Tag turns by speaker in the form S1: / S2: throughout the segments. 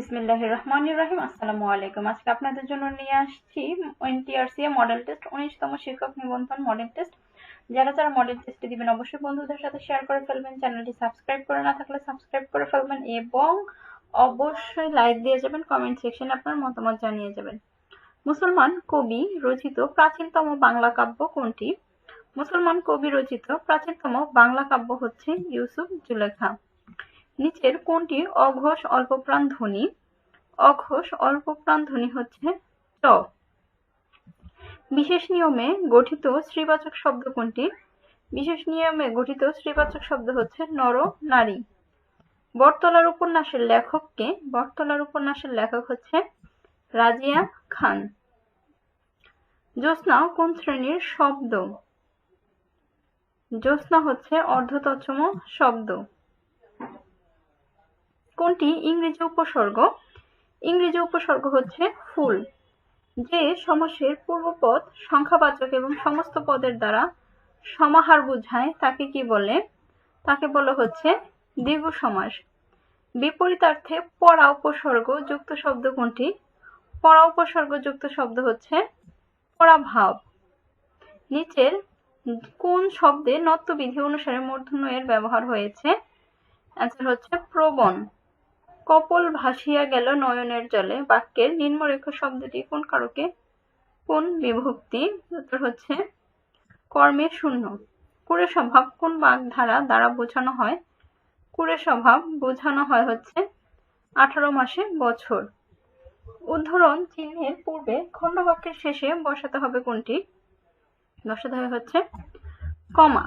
S1: বিসমিল্লাহ রহমান আসসালামু আলাইকুম আজকে আপনাদের জন্য নিয়ে আসছি এনটিআরসিএ মডেল টেস্ট উনিশতম শিক্ষক নিবন্ধন মডেল টেস্ট যারা মডেল দিবেন অবশ্যই বন্ধুদের সাথে শেয়ার করে ফেলবেন চ্যানেলটি সাবস্ক্রাইব করে না থাকলে সাবস্ক্রাইব করে ফেলবেন এবং অবশ্যই দিয়ে যাবেন কমেন্ট আপনার মতামত জানিয়ে যাবেন মুসলমান কবি রচিত প্রাচীনতম বাংলা কাব্য কোনটি মুসলমান কবি রচিত প্রাচীনতম বাংলা কাব্য হচ্ছে ইউসুফ জুলেখা নিচের কোনটি অঘোষ অল্পপ্রাণ ধ্বনি অঘোষ অল্পপ্রাণ ধ্বনি হচ্ছে ট বিশেষ নিয়মে গঠিত শ্রীবাচক শব্দ কোনটি বিশেষ নিয়মে গঠিত শ্রীবাচক শব্দ হচ্ছে নর নারী বটতলার উপন্যাসের লেখককে বটতলার উপন্যাসের লেখক হচ্ছে রাজিয়া খান জ্যোৎস্না কোন শ্রেণীর শব্দ জ্যোৎস্না হচ্ছে অর্ধতৎসম শব্দ কোনটি ইংরেজি উপসর্গ ইংরেজি উপসর্গ হচ্ছে ফুল যে সমাসের পূর্বপদ সংখ্যাবাচক এবং সমস্ত পদের দ্বারা সমাহার বোঝায় তাকে কি বলে তাকে বলা হচ্ছে দীর্ঘ সমাস বিপরীতার্থে পরা উপসর্গ যুক্ত শব্দ কোনটি পরা উপসর্গ যুক্ত শব্দ হচ্ছে পরাভাব নিচের কোন শব্দে নত্যবিধি অনুসারে মূর্ধন্য এর ব্যবহার হয়েছে অ্যান্সার হচ্ছে প্রবণ কপল ভাসিয়া গেল নয়নের জলে বাক্যের নিম্নরেখ শব্দটি কোন কারকে কোন বিভক্তি উত্তর হচ্ছে কর্মের শূন্য কুড়ে স্বভাব কোন বাগধারা দ্বারা বোঝানো হয় কুড়ে স্বভাব বোঝানো হয় হচ্ছে আঠারো মাসে বছর উদ্ধরণ চিহ্নের পূর্বে খণ্ডবাক্যের শেষে বসাতে হবে কোনটি বসাতে হবে হচ্ছে কমা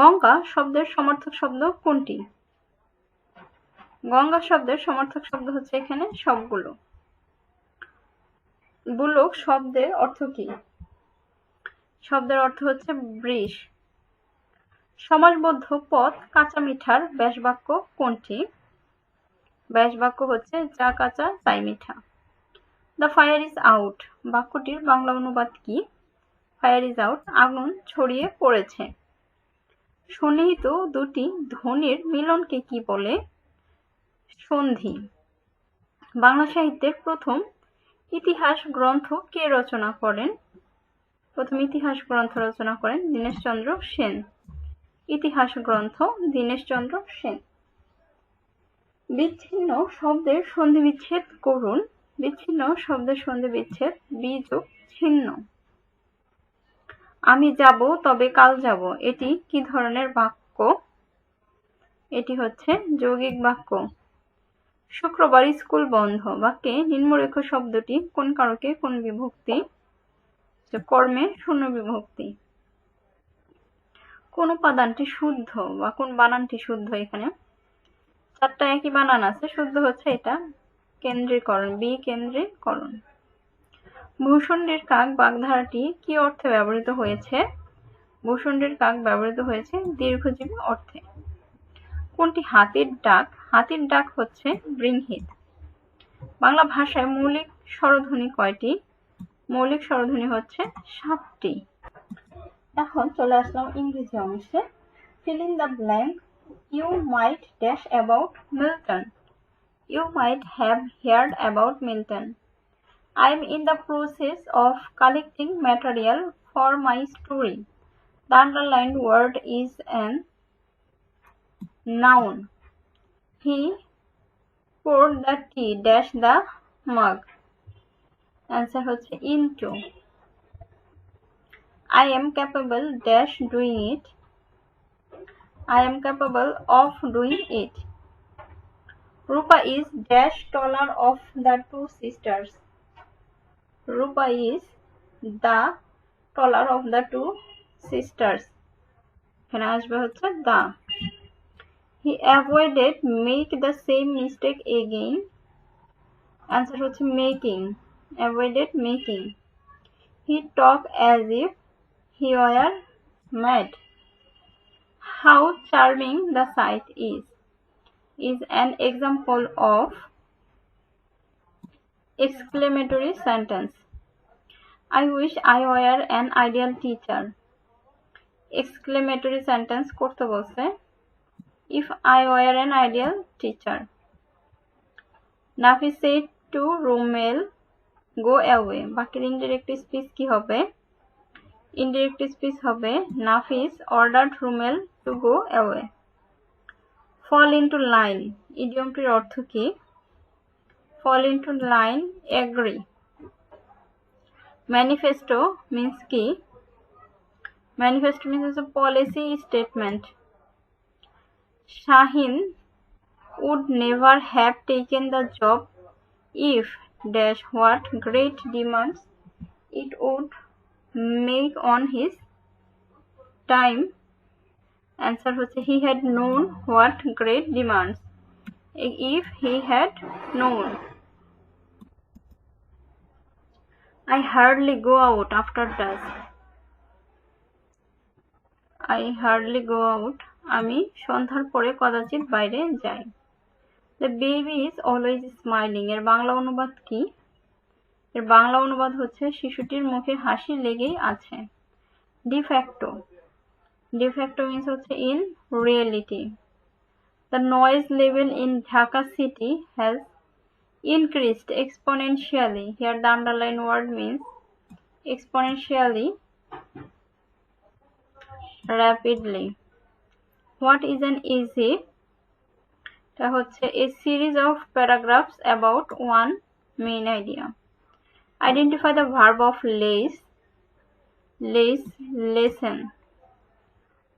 S1: গঙ্গা শব্দের সমর্থক শব্দ কোনটি গঙ্গা শব্দের সমর্থক শব্দ হচ্ছে এখানে সবগুলো বুলুক শব্দের অর্থ কি শব্দের অর্থ হচ্ছে বৃষ সমাজবদ্ধ পথ কাঁচা মিঠার ব্যাস বাক্য কোনটি ব্যাস বাক্য হচ্ছে যা কাঁচা তাই মিঠা দ্য ফায়ার ইজ আউট বাক্যটির বাংলা অনুবাদ কি ফায়ার ইজ আউট আগুন ছড়িয়ে পড়েছে সন্নিহিত দুটি ধ্বনির মিলনকে কি বলে সন্ধি বাংলা সাহিত্যের প্রথম ইতিহাস গ্রন্থ কে রচনা করেন প্রথম ইতিহাস গ্রন্থ রচনা করেন দীনেশচন্দ্র সেন ইতিহাস গ্রন্থ দীনেশচন্দ্র সেন বিচ্ছিন্ন শব্দের সন্ধি বিচ্ছেদ করুন বিচ্ছিন্ন শব্দের সন্ধি বিচ্ছেদ ও ছিন্ন আমি যাব তবে কাল যাব এটি কি ধরনের বাক্য এটি হচ্ছে যৌগিক বাক্য শুক্রবার স্কুল বন্ধ বাক্যে নিম্নরেখ শব্দটি কোন কারকে কোন বিভক্তি কর্মে শূন্য বিভক্তি কোন উপাদানটি শুদ্ধ বা কোন বানানটি শুদ্ধ এখানে চারটা একই বানান আছে শুদ্ধ হচ্ছে এটা কেন্দ্রীকরণ বি কেন্দ্রীকরণ ভূষণ্ডের কাক বাগধারাটি কি অর্থে ব্যবহৃত হয়েছে ভূষণ্ডের কাক ব্যবহৃত হয়েছে দীর্ঘজীবী অর্থে কোনটি হাতির ডাক হাতির ডাক হচ্ছে ব্রিংহিত বাংলা ভাষায় মৌলিক স্বরধ্বনি কয়টি মৌলিক স্বরধ্বনি হচ্ছে সাতটি এখন চলে আসলাম ইংরেজি অংশে fill in the blank you might dash about Milton you might have heard about Milton I am in the process of collecting material for my story the underline word is an noun. He poured the tea dash the mug. Answer হচ্ছে into I am capable dash doing it I am capable of doing it Rupa is dash taller of the two sisters Rupa is the trawler of the two sisters এখানে আসবে হচ্ছে the he avoided make the same mistake again answer হচ্ছে making avoided making he talk as if he were mad how charming the sight is is an example of exclamatory sentence. I wish I were an ideal teacher. exclamatory sentence করতে বলছে if I were an ideal teacher. Nafi said to Romel, go away. বাকির indirect speech কি হবে? Indirect speech হবে Nafis ordered Romel to go away. Fall into line. Idiom ইডিয়মটির ortho ki. Fall into line, agree. Manifesto means ki. Manifesto means a policy statement. Shahin would never have taken the job if dash what great demands it would make on his time answer হচ্ছে he had known what great demands if he had known I hardly go out after dusk I hardly go out আমি সন্ধ্যার পরে কদাচিৎ বাইরে যাই the baby is always smiling এর বাংলা অনুবাদ কি এর বাংলা অনুবাদ হচ্ছে শিশুটির মুখে হাসি লেগেই আছে ডিফ্যাক্টো ডিফ্যাক্টো মিনস হচ্ছে in reality the noise level in Dhaka city has increased exponentially here the underline word means exponentially rapidly what is an essay এটা হচ্ছে a series of paragraphs about one main idea identify the verb of less less lesson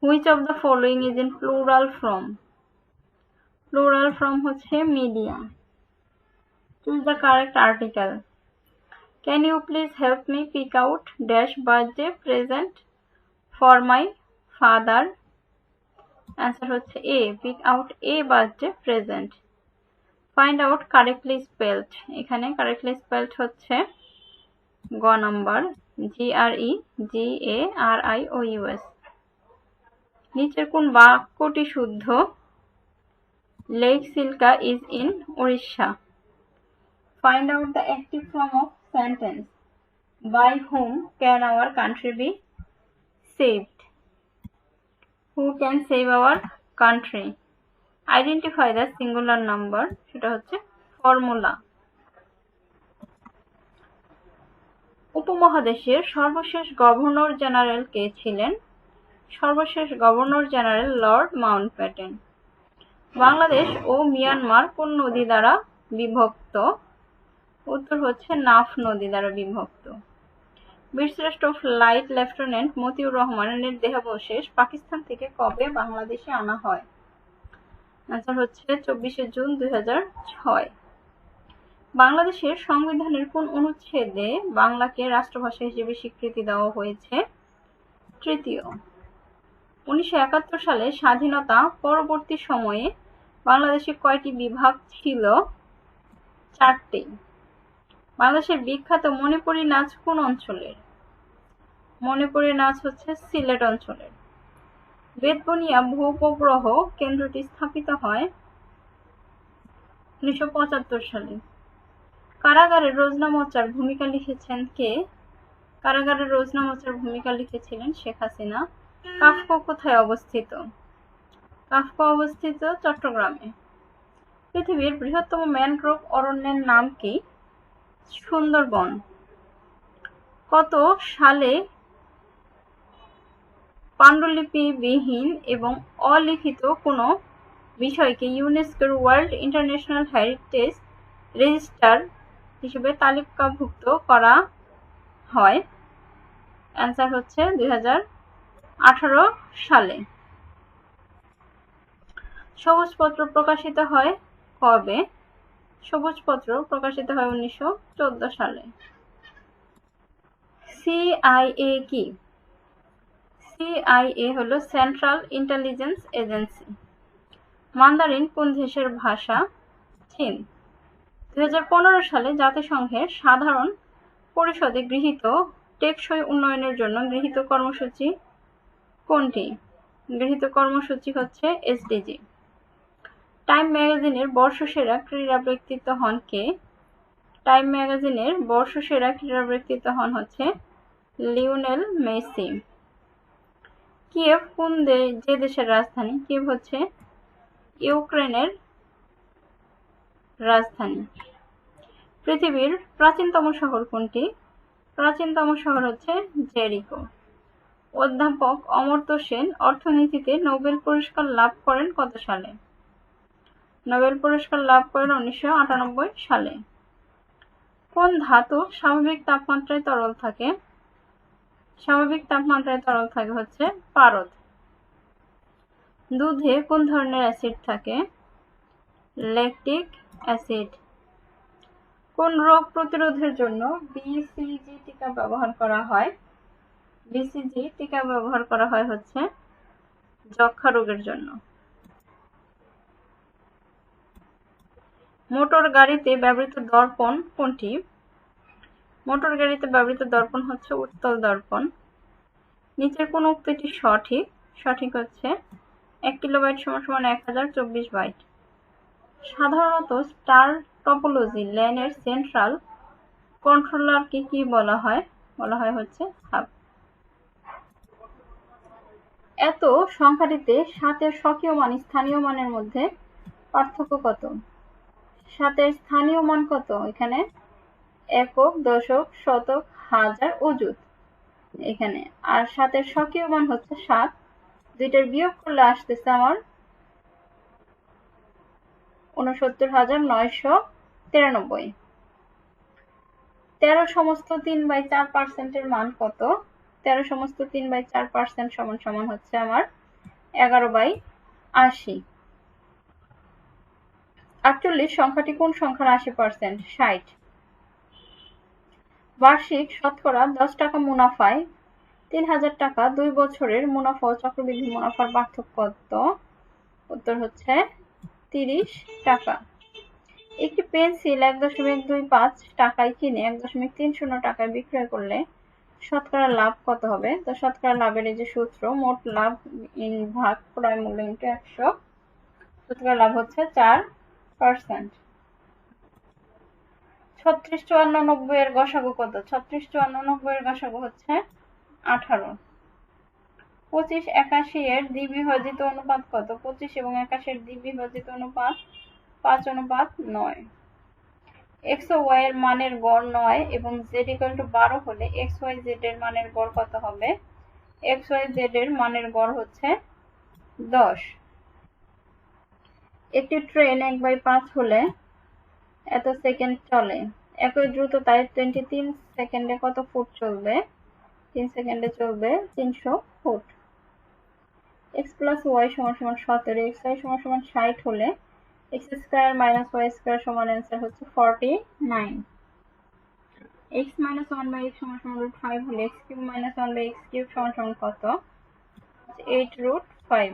S1: which of the following is in plural form plural form হচ্ছে media choose the correct article can you please help me pick out dash birthday present for my father answer হচ্ছে a without a বাদ যে present find out correctly spelled এখানে correctly spelled হচ্ছে গ নম্বর জি আর ই জি এ আর I O s নিচের কোন বাক্যটি শুদ্ধ lake Chilka is in Orissa find out the active form of sentence by whom can our country be save who can save our country identify the singular number সেটা হচ্ছে formula উপমহাদেশের সর্বশেষ গভর্নর জেনারেল কে ছিলেন সর্বশেষ governor general Lord Mountbatten Bangladesh ও Myanmar কোন নদী দ্বারা বিভক্ত উত্তর হচ্ছে নাফ নদী দ্বারা বিভক্ত বীরশ্রেষ্ঠ ফ্লাইট লেফটেন্যান্ট মতিউর রহমানের দেহাবশেষ পাকিস্তান থেকে কবে বাংলাদেশে আনা হয় আনসার হচ্ছে চব্বিশে জুন দুই বাংলাদেশের সংবিধানের কোন অনুচ্ছেদে বাংলাকে রাষ্ট্রভাষা হিসেবে স্বীকৃতি দেওয়া হয়েছে তৃতীয় উনিশশো সালে স্বাধীনতা পরবর্তী সময়ে বাংলাদেশে কয়টি বিভাগ ছিল চারটি বাংলাদেশের বিখ্যাত মণিপুরী নাচ কোন অঞ্চলের মণিপুরী নাচ হচ্ছে সিলেট অঞ্চলের বেদবনিয়া ভূপগ্রহ কেন্দ্রটি স্থাপিত হয় উনিশশো সালে কারাগারে রোজনা মোচার ভূমিকা লিখেছেন কে কারাগারে রোজনা মোচার ভূমিকা লিখেছিলেন শেখ হাসিনা কাফকো কোথায় অবস্থিত কাফকো অবস্থিত চট্টগ্রামে পৃথিবীর বৃহত্তম ম্যানগ্রোভ অরণ্যের নাম কি সুন্দরবন কত সালে পাণ্ডুলিপিবিহীন এবং অলিখিত কোনো বিষয়কে ইউনেস্কোর ওয়ার্ল্ড ইন্টারন্যাশনাল হেরিটেজ রেজিস্টার হিসেবে তালিকাভুক্ত করা হয় অ্যান্সার হচ্ছে দুই সালে সবুজপত্র প্রকাশিত হয় কবে সবুজপত্র প্রকাশিত হয় উনিশশো সালে সিআইএ কি সিআইএ হলো সেন্ট্রাল ইন্টেলিজেন্স এজেন্সি মান্দারিন কোন দেশের ভাষা চীন দু সালে জাতিসংঘের সাধারণ পরিষদে গৃহীত টেকসই উন্নয়নের জন্য গৃহীত কর্মসূচি কোনটি গৃহীত কর্মসূচি হচ্ছে এসডিজি টাইম ম্যাগাজিনের বর্ষসেরা ক্রীড়া ব্যক্তিত্ব হন কে টাইম ম্যাগাজিনের বর্ষসেরা ক্রীড়া ব্যক্তিত্ব হন হচ্ছে লিওনেল মেসি কিয়েভ কোন যে দেশের রাজধানী কিয়েভ হচ্ছে ইউক্রেনের রাজধানী পৃথিবীর প্রাচীনতম শহর কোনটি প্রাচীনতম শহর হচ্ছে জেরিকো অধ্যাপক অমর্ত্য সেন অর্থনীতিতে নোবেল পুরস্কার লাভ করেন কত সালে নোবেল পুরস্কার লাভ করেন উনিশশো সালে কোন ধাতু স্বাভাবিক তাপমাত্রায় তরল থাকে স্বাভাবিক তাপমাত্রায় তরল থাকে হচ্ছে পারদ দুধে কোন ধরনের অ্যাসিড থাকে ল্যাকটিক অ্যাসিড কোন রোগ প্রতিরোধের জন্য বিসিজি টিকা ব্যবহার করা হয় বিসিজি টিকা ব্যবহার করা হয় হচ্ছে যক্ষা রোগের জন্য মোটর গাড়িতে ব্যবহৃত দর্পণ কোনটি মোটর গাড়িতে ব্যবহৃত দর্পণ হচ্ছে উত্তল দর্পণ নিচের কোন উক্তিটি সঠিক সঠিক হচ্ছে এক কিলোবাইট সমান সমান এক হাজার চব্বিশ বাইট সাধারণত স্টার টপোলজি ল্যানের সেন্ট্রাল কন্ট্রোলারকে কি বলা হয় বলা হয় হচ্ছে সাব এত সংখ্যাটিতে সাতের স্বকীয় মান স্থানীয় মানের মধ্যে পার্থক্য কত সাতের স্থানীয় মান কত এখানে একক দশক শতক হাজার অযুত এখানে আর সাতের স্বকীয় মান হচ্ছে সাত দুইটার বিয়োগ করলে আসতেছে আমার উনসত্তর হাজার নয়শো তিরানব্বই তেরো সমস্ত তিন বাই চার পার্সেন্টের মান কত তেরো সমস্ত তিন বাই চার পার্সেন্ট সমান সমান হচ্ছে আমার এগারো বাই আশি আটচল্লিশ সংখ্যাটি কোন সংখ্যার আশি পার্সেন্ট ষাট বার্ষিক শতকরা দশ টাকা মুনাফায় তিন হাজার টাকা দুই বছরের মুনাফা ও চক্রবৃদ্ধি মুনাফার পার্থক্য কত উত্তর হচ্ছে তিরিশ টাকা একটি পেন্সিল এক দশমিক দুই পাঁচ টাকায় কিনে এক দশমিক তিন শূন্য টাকায় বিক্রয় করলে শতকরা লাভ কত হবে তো শতকরা লাভের এই যে সূত্র মোট লাভ ইন ভাগ ক্রয় মূল্য ইন্টু একশো শতকরা লাভ হচ্ছে চার পার্সেন্ট ছত্রিশ চুয়ান্ন নব্বই এর গসাগু কত ছত্রিশ চুয়ান্ন নব্বই এর গসাগু হচ্ছে আঠারো পঁচিশ একাশি এর দ্বিবিভাজিত অনুপাত কত পঁচিশ এবং একাশের দ্বিবিভাজিত অনুপাত পাঁচ অনুপাত নয় এক্স ও ওয়াই এর মানের গড় নয় এবং জেড ইকুয়াল টু বারো হলে এক্স ওয়াই জেড এর মানের গড় কত হবে এক্স ওয়াই জেড এর মানের গড় হচ্ছে দশ একটি ট্রেন এক বাই পাঁচ হলে এত সেকেন্ড চলে একই তাই টোয়েন্টি তিন সেকেন্ডে কত ফুট চলবে তিন সেকেন্ডে চলবে তিনশো ফুট এক্স প্লাস ওয়াই সমান সমান সতেরো এক্স ওয়াই সমান সমান ষাট হলে X square minus Y square সমান অ্যান্সার হচ্ছে forty nine X minus one by X সমান সমান রুট ফাইভ হলে X cube minus one by X cube সমান সমান কত eight root five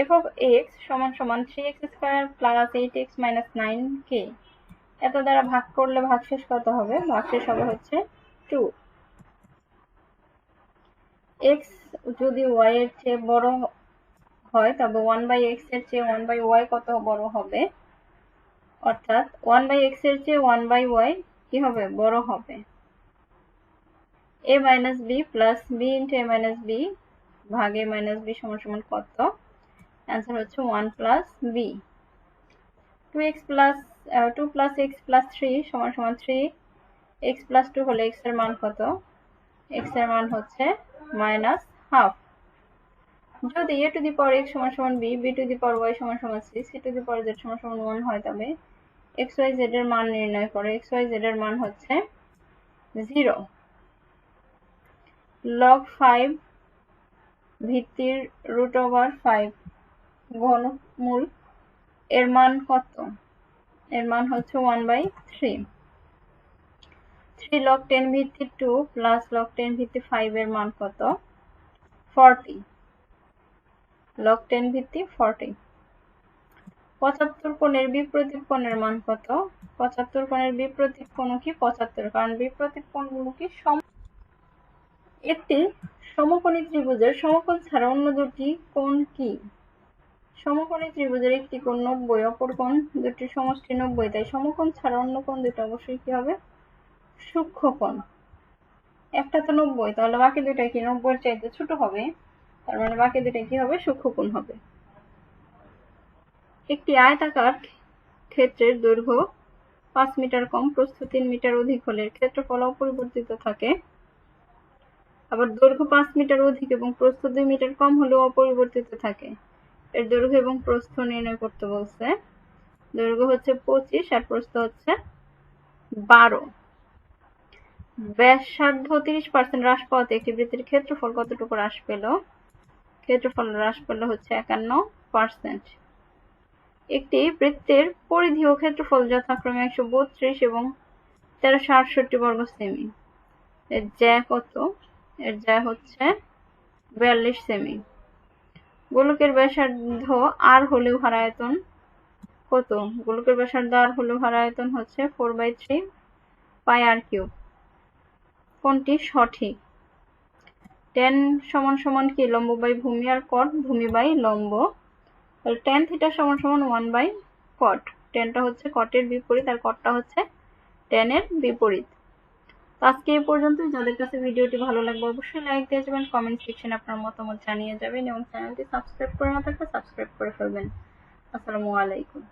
S1: f of X সমান সমান three X square plus eight X minus nine কে এত দ্বারা ভাগ করলে ভাগশেষ কত হবে ভাগশেষ হবে হচ্ছে টু এক্স যদি ওয়াই এর চেয়ে বড় হয় তবে ওয়ান বাই এক্স এর চেয়ে ওয়ান বাই ওয়াই কত বড় হবে অর্থাৎ ওয়ান বাই এক্স এর চেয়ে ওয়ান বাই ওয়াই কি হবে বড় হবে A minus B plus B into A minus B ভাগে মাইনাস বি সমান সমান কত অ্যান্সার হচ্ছে one plus B two X plus two plus X plus three সমান সমান থ্রি এক্স প্লাস টু হলে এক্স এর মান কত এক্স এর মান হচ্ছে মাইনাস হাফ যদি এ টু দি পাওয়ার এক্স সমান সমান B B to the power Y সমান সমান C C to the power Z সমান সমান ওয়ান হয় তবে এক্স ওয়াই জেড এর মান নির্ণয় করো এক্স ওয়াই জেড এর মান হচ্ছে জিরো লগ ফাইভ ভিত্তির রুট ওভার ফাইভ ঘনমূল এর মান কত এর মান হচ্ছে one by three three log ten ভিত্তি টু প্লাস লক টেন ভিত্তি ফাইভ এর মান কত ফর্টি লক টেন ভিত্তি ফর্টি পঁচাত্তর কোণের বিপ্রতীক কোণের মান কত পঁচাত্তর কোণের বিপ্রতীক কোণ কি পঁচাত্তর কারণ বিপ্রতীপ কোণগুলো কি সম একটি সমকোণী ত্রিভুজের সমকোণ ছাড়া অন্য দুটি কোণ কি সমকোণী ত্রিভুজের একটি কোণ নব্বই অপর কোণ দুটি সমষ্টি নব্বই তাই সমকোণ ছাড়া অন্য কোণ দুটো অবশ্যই কি হবে সূক্ষ্মকোণ একটা তো নব্বই তাহলে বাকি দুটা কি নব্বই চাইতে ছোট হবে তার মানে বাকি দুটা কি হবে সূক্ষ্মকোণ হবে একটি আয়তাকার ক্ষেত্রের দৈর্ঘ্য পাঁচ মিটার কম প্রস্থ তিন মিটার অধিক হলে ক্ষেত্রফল অপরিবর্তিত থাকে আবার দৈর্ঘ্য পাঁচ মিটার অধিক এবং প্রস্থ দুই মিটার কম হলেও অপরিবর্তিত থাকে এর দৈর্ঘ্য এবং প্রস্থ নির্ণয় করতে বলছে দৈর্ঘ্য হচ্ছে পঁচিশ আর প্রস্থ হচ্ছে বারো ব্যাসার্ধ তিরিশ পার্সেন্ট হ্রাস পাওয়াতে একটি বৃত্তির ক্ষেত্রফল কতটুকু হ্রাস পেল ক্ষেত্রফল হ্রাস পেল হচ্ছে একান্ন পার্সেন্ট একটি বৃত্তের পরিধি ও ক্ষেত্রফল যথাক্রমে একশো বত্রিশ এবং তেরোশো আটষট্টি বর্গ সেমি এর জ্যা কত এর জ্যা হচ্ছে বিয়াল্লিশ সেমি গোলকের ব্যাসার্ধ আর হলেও আয়তন কত গোলকের ব্যাসার্ধ আর হলেও আয়তন হচ্ছে four by three pi R cube কোনটি সঠিক টেন সমান সমান কি লম্ব বাই ভূমি আর কট ভূমি বাই লম্ব তাহলে টেন থিটা সমান সমান ওয়ান বাই কট টেনটা হচ্ছে কটের বিপরীত আর কটটা হচ্ছে টেনের বিপরীত আজকে এই পর্যন্তই যাদের কাছে ভিডিওটি ভালো লাগবে অবশ্যই লাইক দিয়ে যাবেন কমেন্ট সেকশনে আপনার মতামত জানিয়ে যাবেন এবং চ্যানেলটি সাবস্ক্রাইব করে না থাকলে সাবস্ক্রাইব করে ফেলবেন আসসালামু আলাইকুম